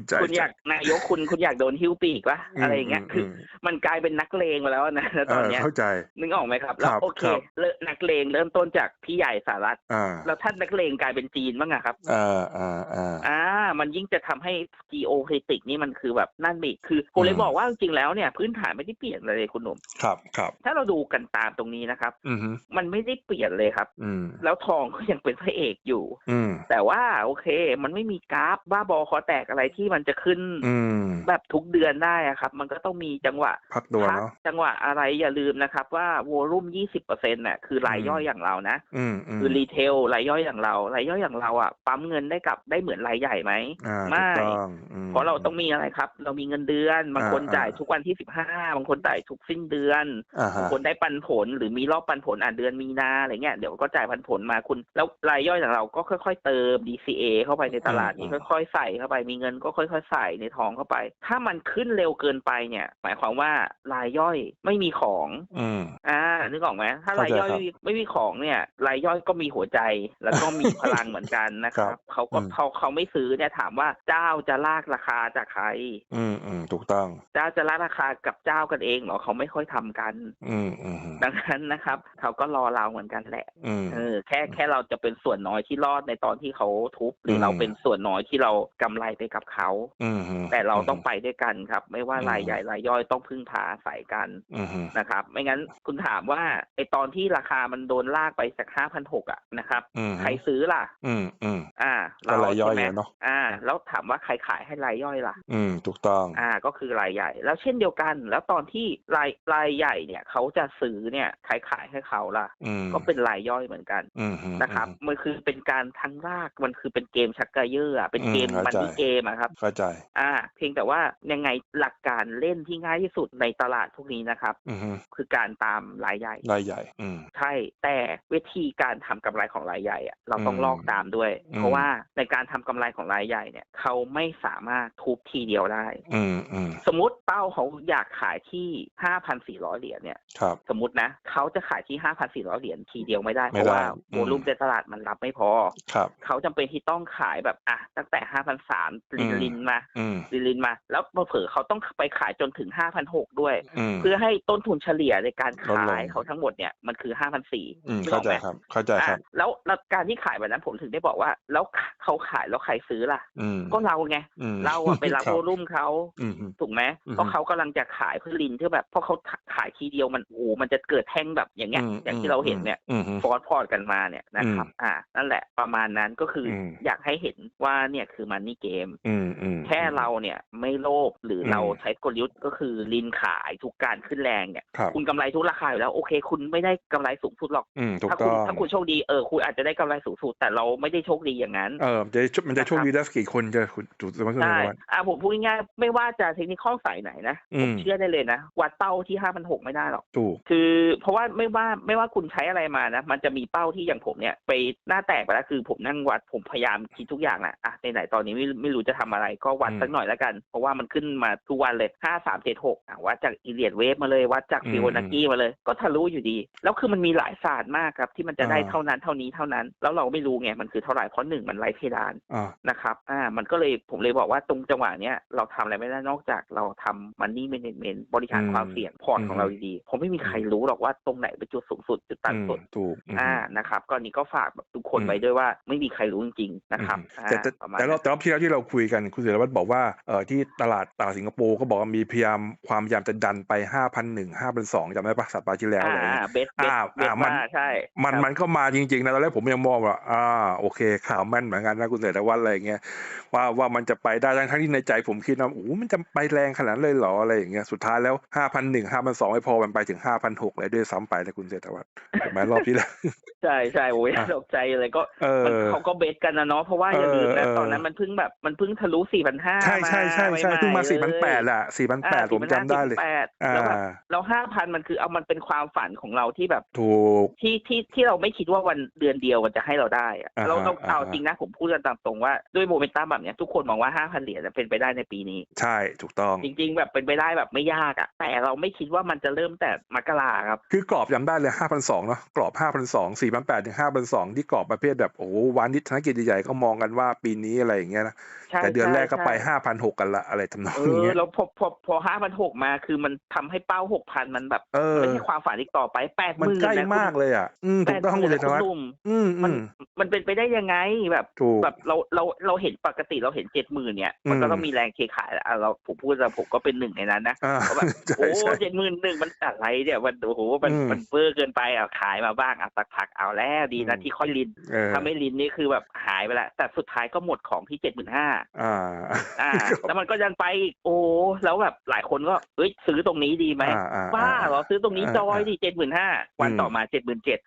ใช่คุณอยากนายกคุณคุณอยากโดนหิ้วปีกปะอะไรอย่างเงี้ยคือมมันกลายเป็นนักเลงมาแล้วนะตอนเนี้ยเข้าใจนึกออกไหมครับคแล้รัวบโอเคครับเริ่มนักเลงเริ่มต้นจากพี่ใหญ่สหรัฐอ่าแล้วท่านนักเลงกลายเป็นจีนบ้างอะครับอ่าอ่าอ่าอ่ามันยิ่งจะทำให้ geopolitics นี่มันคือแบบนั่นมีคือผมเลยอืมบอกว่าจริงๆแล้วเนี่ยพื้นฐานไม่ได้เปลี่ยนเลยคุณหนุ่มครับครับ ถ้าเราดูกันตามตรงนี้นะครับอืมฮึมันไม่ได้เปลี่ยนเลยครับ อืมแล้วทองก็ยังเป็นพระเอกอยู่อืมแต่ว่าโอเค มันไม่มีกราฟบ้าบอคอแตกอะไรที่มันจะขึ้นอืมแบบทุกเดือนได้อะครับ มันก็ต้องมีจังหวะพักตัวพักเนาะจังหวะอะไรอย่าลืมนะครับ ว่าวอลุ่ม20%น่ะคือรายย่อยอืมอย่างเรานะอืมอืมคือรีเทลรายย่อยอย่างเรารายย่อยอย่างเราอะปั๊มเงินได้กลับได้เหมือนรายใหญ่ไหมอ่าไม่ถูกต้องอืมเพราะเราต้องมีอะไรครับ เรามีเงินเดือนบางคนอ่าจ่ายทุกวันที่สิบห้าบางคนจ่ายทุกสิ้นเดือนอ่าบางฮะคนได้ปันผลหรือมีรอบปันผลอะเดือนมีนาอะไรเงี้ยเดี๋ยวก็จ่ายปันผลมาคุณ แล้วรายย่อยของเราก็ค่อย ๆ เติม DCA เข้าไปในตลาดนี้ค่อยๆ ใส่เข้าไปมีเงินก็ค่อย ๆ ใส่ในทองเข้าไป ถ้ามันขึ้นเร็วเกินไปเนี่ย หมายความว่ารายย่อยไม่มีของอืมอ่านึกออกไหมถ้าเข้ารายใจย่อยครับไม่มีไม่มีของเนี่ย รายย่อยก็มีหัวใจแล้วก็มีพลังเหมือนกันนะคครัรับบเขาก็อืมเขาเขาไม่ซื้อเนี่ยถามว่าเจ้าจะลากราคาจากใคร อืมอืมถูกต้อง เจ้าจะลากราคากับเจ้ากันเองเหรอเขาไม่ค่อยทำกัน อืมอืมดังนั้นนะครับ เขาก็รอเราเหมือนกันแหละ อืมเออแค่แค่เราจะเป็นส่วนน้อยที่รอดในตอนที่เขาทุบหรืออมเราเป็นส่วนน้อยที่เรากำไรไปกับเขาอืมแต่เราต้องไปด้วยกันครับ ไม่ว่าอืมรายใหญ่รายย่อยต้องพึ่งพาอาศัยกันอืมอืมนะครับ ไม่งั้นคุณถามว่าไอตอนที่ราคามันโดนลากไปสักห้าพันหกอะนะครับอืมใครซื้อล่ะ อืมอืมอ่าก็รายย่อยใช่ไหมอะเนาะอ่า แล้วถามว่าใครขายให้รายย่อยล่ะ อืมถูกต้องอ่าก็คือรายใหญ่ แล้วเช่นเดียวกัน แล้วตอนที่รายรายใหญ่เนี่ยเขาจะซื้อเนี่ยใครขายให้เขาล่ะอืมก็เป็นรายย่อยเหมือนกันอืมอืมนะครับ มันคือเป็นการทั้งรากมันคือเป็นเกมชักกระเยอะอะเป็นเกมอืมมันเข้าใจนี่เกมอะครับเข้าใจ อ่า เพียงแต่ว่ายังไงหลักการเล่นที่ง่ายที่สุดในตลาดพวกนี้นะครับอืมอืมคือการตามรายใหญ่รายใหญ่อืมใช่แต่วิธีการทำกำไรของรายใหญ่อะเราต้องอืมลอกตามด้วยอืมเพราะว่าในการทำกำไรของรายใหญ่เนี่ยเขาไม่สามารถทุบทีเดียวได้อืมอืมสมมติเป้าเขาอยากขายที่5,400เหรียญเนี่ยครับสมมตินะเขาจะขายที่5,400เหรียญทีเดียวไม่ได้เพไม่ราะได้ว่าอืมโวลุ่มในตลาดมันรับไม่พอครับเขาจำเป็นที่ต้องขายแบบอะตั้งแต่5,300ลินอืมลินมาอืมลินลินมา แล้วเผลอๆเขาต้องไปขายจนถึง5,600ด้วยอืมเพื่อให้ต้นทุนเฉลี่ยในการลดลงขายเขาทั้งหมดเนี่ยมันคือ5,400อืมนึกอเข้าอกใจไหมครับ เข้าใจครับอะแล้วแล้วการที่ขายแบบนั้นผมถึงได้บอกว่า แล้วเขาขายแล้วใครซื้อล่ะอืมก็เราไงอืมเราอะไปรับคโวลุ่มเขาอืมอืมถูกไหมอือฮึเพราะเขากำลังจะขายเพื่อลินที่แบบเพราะเขาขายทีเดียวมันโอ้โหมันจะเกิดแท่งแบบอย่างเงี้ยมอย่างที่เราเห็นเนี่ยอืมอืมฟอสพอร์ตกันมาเนี่ยนะครับ อ่า นั่นแหละประมาณนั้นก็คืออมอยากให้เห็นว่าเนี่ยคือมันนี่เกมอืมอืมแค่เราเนี่ยไม่โลภหรืออมเราใช้กลยุทธ์ก็คือลินขายทุกการขึ้นแรงเนี่ยครับคุณกำไรทุกราคาอยู่แล้วโอเค คุณไม่ได้กำไรสูงสุดหรอกอืมถูกถ้าต้คุณองถ้าคุณโชคดีเออคุณอาจจะได้กำไรสูงสุดแต่เราไม่ได้โชคดีอย่างนั้นเออมันจะมันจะโชคดีได้สักกี่คนจะคุณถูกต้องคุณใช่นวัฒน์อ่าผมพูดง่ายๆไม่ว่าจะเทคนิคข้อสายไหนนะอืผมมเชื่อได้เลยนะวัดเป้าที่ห้าพันหกไม่ได้หรอกถูกคือ เพราะว่าไม่ว่าไม่ว่าคุณใช้อะไรมานะ มันจะมีเป้าที่อย่างผมเนี่ย ไปหน้าแตกไปแล้วคือผมนั่งวัดผมพยายามคิดทุกอย่างแหละอะไหนๆตอนนี้ไม่ไม่รู้จะทำอะไรก็วัดอืมสักหน่อยแล้วกัน เพราะว่ามันขึ้นมาทุกวันเลยห้าสามเจ็ดหกอะวัดจากอีเลียดเวฟมาเลยวัดจากอืมฟิโบนัคกี้มาเลย ก็ทะลุอยู่ดี แล้วคือมันมีหลายศาสตร์มากครับ ที่มันจะได้อ่าเท่านั้นเท่านี้เท่านั้น แล้วเราไม่รู้ไงมันคือเท่าไหร่เพราะหนึ่งมันไร้เพดานอ่านะครับอ่ามันก็เลยผมเลยบอกว่าตรงจังหวะเนี้ยเราทำอะไรไม่ได้นอกจากเราทำมันนี่เมนเมนบริหารอืมความเสี่ยงพอร์ตของอืมเราดีๆผมไม่มีใครรู้หรอกว่าตรงไหนเป็นจุดสูงสุดจุดอืต่ำมสุดถูกอืมอ่านะครับก็นี้ก็ฝากแบบทุกคนอืมไว้ด้วยว่าไม่มีใครรู้จริงๆนะครับอืมแต่แต่อ่าประมาณแต่รอบนั้นแต่รอบที่แล้วที่เราคุยกันคุณเสรวัตรบอกว่าเอ่อที่ตลาดตลาดสิงคโปร์ก็บอกว่ามีพยายามความพยายามจะดันไปห้าพันหนึ่งห้าพันสองจำได้ปะสัปดาห์ที่แล้วอะไรอ่าเงี้ยเบสเบสอ่าเบสอ่ามันว่าใช่มันครับมันก็มาจริงๆนะตอนแรกผมยังมองว่าอ่าโอเคข่าวแม่นเหมือนกันนะคุณเสรวัตรอะไรอย่างเงี้ยว่าว่ามันจะไปได้ทั้งทั้งที่ในใจผมคิดว่าโอ้โหมันจะไปแรงขนาดนั้นเลยเหรออะไรอย่างเงี้ยสุดท้ายแล้วห้าพันหนึ่งห้าพันสองไม่พอมันไปถึงห้าพันหกเลยด้วยซ้ำไปนะคุณเสรวัตรถูกไหมรอบที่แล้วใช่ใช่โอ้ยอะตกใจเลยก็เออ มันเขาก็เบสกันนะเนาะเพราะว่าอย่าลืมนะเออ ตอนนั้นมันเพิ่งแบบมันเพิ่งทะลุสี่พันห้าใช่ใช่ใช่ใช่เพิ่งมาสี่พันแปดอะสี่พันแปดผมจำได้เลย4,500อ่า แล้วแบบแล้วห้าพันมันคือเอามันเป็นความฝันของเราที่แบบถูก ที่ที่ที่เราไม่คิดว่าวันเดือนเดียวมันจะให้เราได้อะอ่าฮะเราเราเอาอ่าฮะ จริงนะผมพูดกันตามตรงว่าด้วยโมเมนตัมแบบเนี้ยทุกคนมองว่าห้าพันเหรียญจะเป็นไปได้ในปีนี้ ใช่ถูกต้อง จริง ๆ แบบเป็นไปได้แบบไม่ยากอะแต่เราไม่คิดว่ามันจะเริ่มแต่มกราครับ คือกรอบจำได้เลยห้าพันสองเนาะกรอบห้าพันสองสี่พันแปดถึงห้าพันสองที่กรอบประเภทแบบโอ้โหวานิชธนกิจใหญ่ๆก็มองกันว่าปีนี้อะไรอย่างเงี้ยนะใช่แต่เดือนแรกก็ไปใช่ห้าพันหกกันละอะไรทำนองเอนี้อแล้วพอพอพอห้าพันหกมาคือมันทำให้เป้าหกพันมันแบบเออไม่ใช่ความฝันอีกต่อไปแปดหมันมื่นใกล้นะคุณมากเลยอะอืมแปถูดกต้องหมื่นเลยนะนะคุณวัดหนุ่มอืมมัอืนมมันเป็นไปได้ยังไงแบบถูกแบบเราเราเราเห็นปกติเราเห็นเจ็ดหมื่นเนี่ยมันก็อืมต้องมีแรงเคขายแล้วอะเราผมพูดแล้วผมก็เป็นหนึ่งในนั้นนะอ่าเพราะแบบใช่โอ้ใช่เจ็ดหมื่นหนึ่งมันอะไรเนี่ยมันโอ้โหมันอืมมันเบ้อเกินไปอะขายมาบ้างอะสักพักเอาแล้วดีนะอืมที่ค่อยลินเออถ้าไม่ลินนี่คือแบบหายไปแล้วแต่สุดท้ายก็หมดของที่เจ็ดหมื่นห้าอ่าอ่าแล้วมันก็ยังไปอีกโอ้แล้วแบบหลายคนก็เอ้ยซื้อตรงนี้ดีไหมอ่าอ่าบ้าเหรอซื้อตรงนี้อ่าจอยดิเจ็ดหมื่นห้าวันอืมต่อมาเจ็ดหมื่นเจ็ด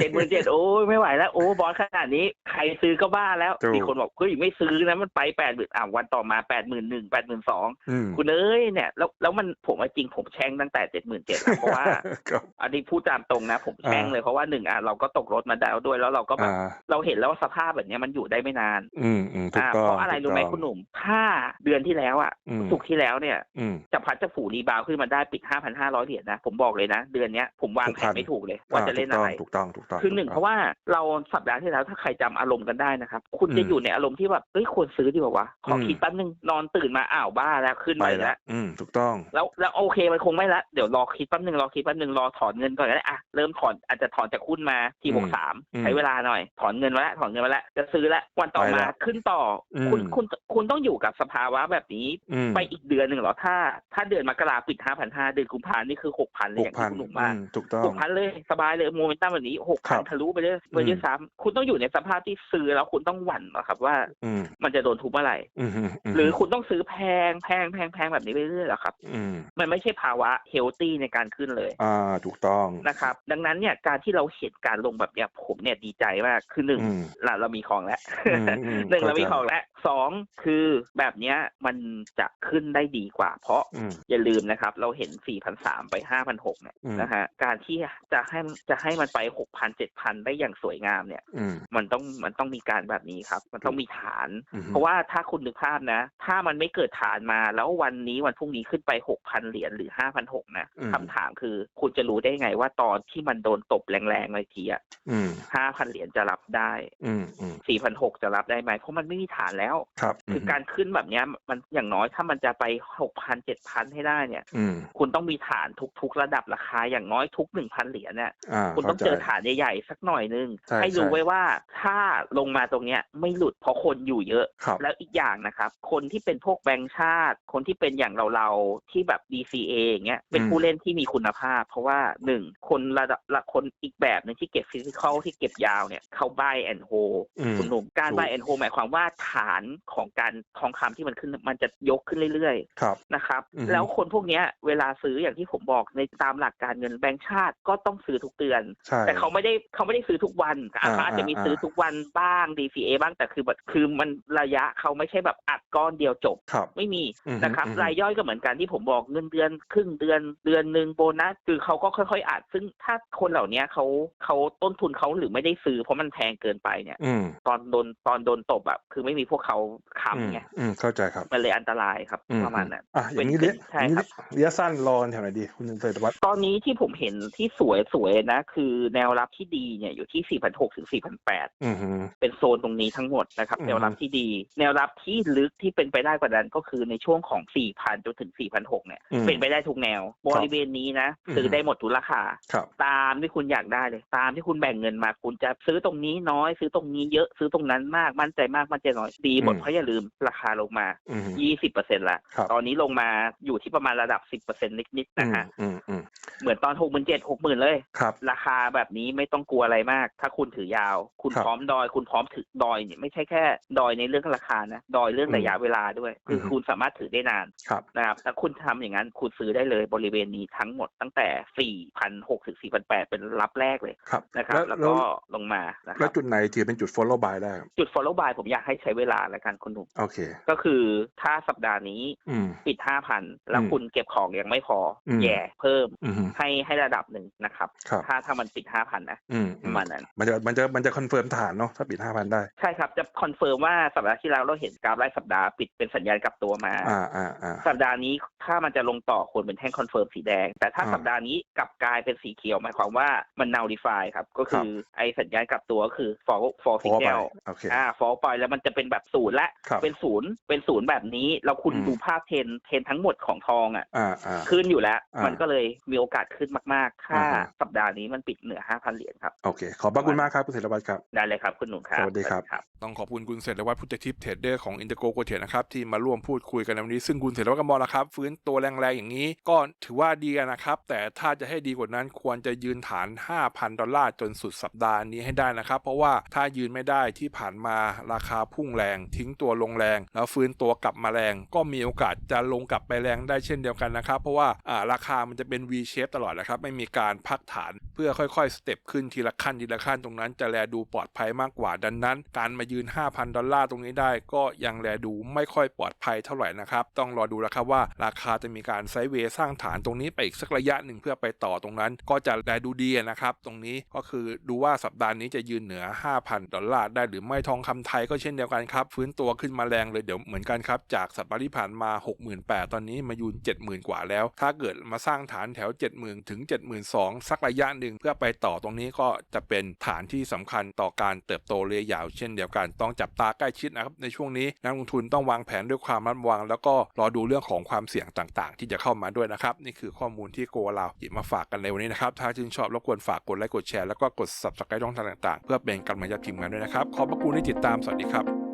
เจ็ดหมื่นเจ็ดโอ้ยไม่ไหวแล้วโอ้บอสขนาดนี้ใครซื้อก็บ้าแล้วถูก มีคนบอกเฮ้ยไม่ไม่ซื้อนะมันไปแปดหมื่นอ่าวันต่อมาแปดหมื่นหนึ่งแปดหมื่นสอง อืมคุณเอ้ยเนี่ยแล้วแล้วมันผมว่าจริงผมแช่งตั้งแต่เจ็ดหมื่นเจ็ดเพราะว่า ครับ อันนี้พูดตามตรงนะ ผมแช่งอ่าเลยเพราะว่าหนึ่งอะเราก็ตกรถมาแล้วด้วย แล้วเราก็แบบอ่าเราเห็นแล้วว่าสภาพแบบเนี้ยมันอยู่ได้ไม่นาน อืมอืมถูกอ่าต้องเพราะอะไรรู้ไหมถูกต้งคุณหนุ่มถ้าเดือนที่แล้วอะอืมสุกร์ที่แล้วเนี่ยอืมจะพัดจะฝูรีบาวขึ้นมาได้ปิด5,500เหรียญนะ ผมบอกเลยนะ เดือนเนี้ยผมวางแผน6,000ไม่ถูกเลยว่าจะเล่นอะไรถูกต้องถูกต้องคือหนึ่งถูกเพต้ราะว่าเราสัปดาห์ที่แล้วถ้าใครจำอารมณ์กันได้นะครับ คุณจะอืมอยู่ในอารมณ์ที่แบบเฮ้ยควรซื้อดีกว่าวะขออมคิดแป๊บนึงนอนตื่นมาอ้าวบ้าแล้วขึ้นไปไปแล้แล้ววอืมถูกต้อง แล้วแล้วโอเคมันคงไม่ละเดี๋ยวรอคิดแป๊บนึงรอคิดแป๊บนึงรอถอนเงินก่อนก็ได้อะเริ่มถอนอาจจะถอนจากหุ้นมาทีอืมบวกสามอืมใช้เวลาหน่อย ถอนเงินมาแล้วถอนเงินมาแล้วจะซื้อแล้ววันต่อไปมาแล้วขึ้นต่ออมคุณคุณคุณต้องอยู่กับสภาวะแบบนี้อืมไปอีกเดือนหนึ่งเหรอถ้า ถ้าเดือนมกราปิดห้าพันห้าเดือนกุมภานี่คือหกพันเลยหอกย่างพัที่นคุณหนุ่มอืว่ามถูกต้องหกพันเลยสบายเลยโมเมนตัมแบบนี้หกครัพันบทะลุไปเลยไปอืด้วยมซ้ำคุณต้องอยู่ในสภาพที่ซื้อแล้วคุณต้องหวั่นเหรอครับว่าอืมมันจะโดนทุบเมื่อไหร่อืมอืมมหรือคุณต้องซื้อแพงแพงแพงแพงแบบนี้ไปเรื่อยๆเหรอครับอืมมันไม่ใช่ภาวะเฮลตี้ในการขึ้นเลยอ่าถูกต้องนะครับ ดังนั้นเนี่ยการที่เราเห็นการลงแบบเนี้ยผมเนี่ยดีใจมากคือหนึ่งอืมเราเรามีของแล้วอืมอืมหนึ่งเรามีเข้าใจของแล้วสองคือแบบเนี้ยมันจะขึ้นได้ดีกว่า เพราะอืมอย่าลืมนะครับ เราเห็น4,300ไป5,600เนี่ยอืมนะฮะการที่จะให้จะให้มันไป6,000 7,000ได้อย่างสวยงามเนี่ยอืมมันต้องมันต้องมีการแบบนี้ครับ มันต้องมีฐานอืมเพราะว่าถ้าคุณนึกภาพนะ ถ้ามันไม่เกิดฐานมา แล้ววันนี้วันพรุ่งนี้ขึ้นไป6,000เหรียญหรือ5,600นะอืมคำถามคือคุณจะรู้ได้ไงว่าตอนที่มันโดนตบแรงๆเลยทีอะอืม5,000เหรียญจะรับได้อืมอืม4,600จะรับได้ไหมเพราะมันไม่มีฐานแล้วครับคือการขึ้นแบบเนี้ยมันอย่างน้อยถ้ามันจะไป6,000 7,000ให้ได้เนี่ยอืมคุณต้องมีฐานทุก ๆ ระดับราคาอย่างน้อยทุก1,000เหรียญเนี่ยอ่าคุณต้องข้าเจใจอฐานใหญ่ๆสักหน่อยนึงใช่ให้รู้ใช่ไว้ว่าถ้าลงมาตรงเนี้ยไม่หลุดเพราะคนอยู่เยอะครับแล้วอีกอย่างนะครับ คนที่เป็นพวกแบงค์ชาติ คนที่เป็นอย่างเราๆที่แบบ DCA อย่างเงี้ยเป็นอืมผู้เล่นที่มีคุณภาพ เพราะว่าหนึ่งคนระดับละคนอีกแบบหนึงที่เก็บฟิสิกอลที่เก็บยาวเนี่ยเขา buy and hold อืมคุณหนุ่มการถูก buy and hold หมายความว่าฐานของการทองคำที่มันขึ้นมันจะยกขึ้นเรื่อยๆครับนะครับอือฮึแล้วคนพวกเนี้ยเวลาซื้ออย่างที่ผมบอกในตามหลักการเงินแบงก์ชาติก็ต้องซื้อทุกเดือนใช่แต่เขาไม่ได้เขาไม่ได้ซื้อทุกวันอะอ่าเขาอาจจะมีอ่าซื้อทุกวันบ้าง DCA บ้างแต่คือแบบคือมันระยะเขาไม่ใช่แบบอัดก้อนเดียวจบครับไม่มีอือฮึนะครับอือฮึรายย่อยก็เหมือนกันที่ผมบอกเงินเดือน ครึ่งเดือนเดือนหนึ่งโบนัสคือเขาก็ค่อยๆอัดซึ่งถ้าคนเหล่านี้เขาเขาต้นทุนเขาหรือไม่ได้ซื้อเพราะมันแพงเกินไปเนี่ยอืมตอนโดนตอนโดนตบแบบคือไม่มีพวกเขาอืมค้ำไงอืมเข้าใจครับมันเลยอันตรายครับอืมประมาณนั้นอะอย่างนี้เป็นเรียใช่อย่างนี้ครับระยะสั้นรอกันแถวไหนดี คุณเศรษฐวัฒน์ตอนนี้ที่ผมเห็นที่สวยสวยๆนะ คือแนวรับที่ดีเนี่ยอยู่ที่4,600ถึง4,800อืมฮึเป็นโซนตรงนี้ทั้งหมดนะครับ อืม แนวรับที่ดี แนวรับที่ลึกที่เป็นไปได้กว่านั้นก็คือในช่วงของ4,000จนถึง4,600เนี่ย อืม เป็นไปได้ทุกแนว บริเวณนี้นะอืมซื้อได้หมดทุกราคา ครับ ตามที่คุณอยากได้เลย ตามที่คุณแบ่งเงินมา คุณจะซื้อตรงนี้น้อย ซื้อตรงนี้เยอะซื้อตรงนั้นมากมั่นใจมากมั่นใจน้อยดีหมดอืมเพราะอย่าลืมราคาลงมาอืมฮึ20%ละครับตอนนี้ลงมาอยู่ที่ประมาณระดับ 10%นิดๆอืนะมฮะอืมอืม เหมือนตอน67 60,000เลย ครับ ราคาแบบนี้ไม่ต้องกลัวอะไรมาก ถ้าคุณถือยาว คุณครับพร้อมดอย คุณพร้อมถือดอยเนี่ยไม่ใช่แค่ดอยในเรื่องราคานะ ดอยเรื่องอืมระยะเวลาด้วย คืออืมคุณสามารถถือได้นานครับ นะครับถ้าคุณทำอย่างนั้นคุณซื้อได้เลยบริเวณนี้ทั้งหมดตั้งแต่4,600ถึง4,800เป็นรับแรกเลยครับ นะครับ แล้วแล้วแล้วก็ลงมานะคแล้รัวบจุดไหนถือเป็นจุด follow buy ได้ครับจุด follow buy ผมอยากให้ใช้เวลาละกันคุณหนุ่มโอเค ก็คือถ้าสัปดาห์นี้อืม ปิด5,000แล้วอืมคุณเก็บของยังไม่พออม แย่เพิ่ม อืมฮึให้ให้ระดับหนึ่งนะครับ ครับ ถ้าถ้ามันปิด5,000นะอืมปอืระมมาณนั้น มันจะมันจะมันจะคอนเฟิร์มฐานเนาะถ้าปิดห้าพันได้ ใช่ครับจะคอนเฟิร์มว่าสัปดาห์ที่แล้วเราเห็นกราฟรายสัปดาห์ปิดเป็นสัญญาณกลับตัวมา อ่าอ่าอ่า สัปดาห์นี้ถ้ามันจะลงต่อควรเป็นแท่งคอนเฟิร์มสีแดง แต่ถ้าอ่าสัปดาห์นี้กลับกลายเป็นสีเขียวหมายความว่ามัน nullify ครับ ก็คือไอสัญญาณกลับตัวก็คือ fall fall พอไป signal โอเค อ่า fall ไปแล้วมันจะเป็นแบบศูนย์ละครับเป็นศูนย์เป็นศูนย์แบบนี้ แล้วคุณอืม ดูภาพเทรนเทรนทั้งหมดของทองอะอ่าอ่า ขึ้นอยู่แล้ว อ่ามั มันก็เลยมีโอกาสขึ้นมากๆถ้าอ่าฮะ สัปดาห์นี้มันปิดเหนือ 5,000 เหรียญครับ โอเค ขอบพระคุณมากครับคุณเศรษฐวัฒน์ครับ ได้เลยครับคุณหนุ่มครับ สวัสดีครับ ต้องขอบคุณคุณเศรษฐวัฒน์พุทธทิพย์เทรดเดอร์ของอินเตอร์โกโกเทรดนะครับที่มาร่วมพูดคุยกันในวันนี้ซึ่งคุณเศรษฐวัฒน์ก็มองนะครับ ฟื้นตัวแรงๆอย่างนี้ก็ถือว่าดีนะครับ แต่ถ้าจะให้ดีกว่านั้นควรจะยืนฐาน 5,000 ดอลลาร์จนสุดสัปดาห์นี้ให้ได้นะครับ เพราะว่าถ้ายืนไม่ได้ที่ผ่านมาราคาพุ่งแรง ทิ้งตัวลงแรง แล้วฟื้นตัวกลับมาแรง ก็มีโอกาสจะลงกลับไปแรงได้เช่นเดียวกันนะครับ เพราะว่าอ่าราคามันจะเป็น V shape ตลอดนะครับ ไม่มีการพักฐานเพื่อค่อยๆ สเต็ปขึ้นทีละขั้นทีละขั้นตรงนั้นจะแลดูปลอดภัยมากกว่าดังนั้น การมายืน 5,000 ดอลลาร์ตรงนี้ได้ ก็ยังแลดูไม่ค่อยปลอดภัยเท่าไหร่นะครับ ต้องรอดูแล้วครับว่า ราคาจะมีการไซเวย์สร้างฐานตรงนี้ไปอีกสักระยะหนึ่งเพื่อไปต่อตรงนั้น ก็จะแลดูดีนะครับตรงนี้ก็คือดูว่าสัปดาห์นี้จะยืนเหนือ 5,000 ดอลลาร์ได้หรือไม่ทองคำไทยก็เช่นเดียวกันครับฟื้นตัวขึ้นมาแรงเลยเดี๋ยวเหมือนกันครับจากสัปดาห์ที่ผ่านมา 68,000ตอนนี้มายืน70,000 กว่าแล้ว ถ้าเกิดมาสร้างฐานแถว70,000 ถึง 72,000 สักระยะหนึ่งเพื่อไปต่อตรงนี้ก็จะเป็นฐานที่สำคัญต่อการเติบโตระยะยาวเช่นเดียวกันต้องจับตาใกล้ชิดนะครับในช่วงนี้นักลงทุนต้องวางแผนด้วยความระมัดระวัง แล้วก็รอดูเรื่องของความเสี่ยงต่างๆ ที่จะเข้ามาด้วยนะครับ นี่คือข้อมูลที่โกลาหยิบมาฝากกันในวันนี้นะครับถ้าชื่นชอบรบกวนฝากกดไลค์กดแชร์แล้วก็กด subscribe ช่องทางต่างๆ เพื่อเป็นกำลังใจทีมงานด้วยนะครับขอบพระคุณที่ติดตามสวัสดีครับ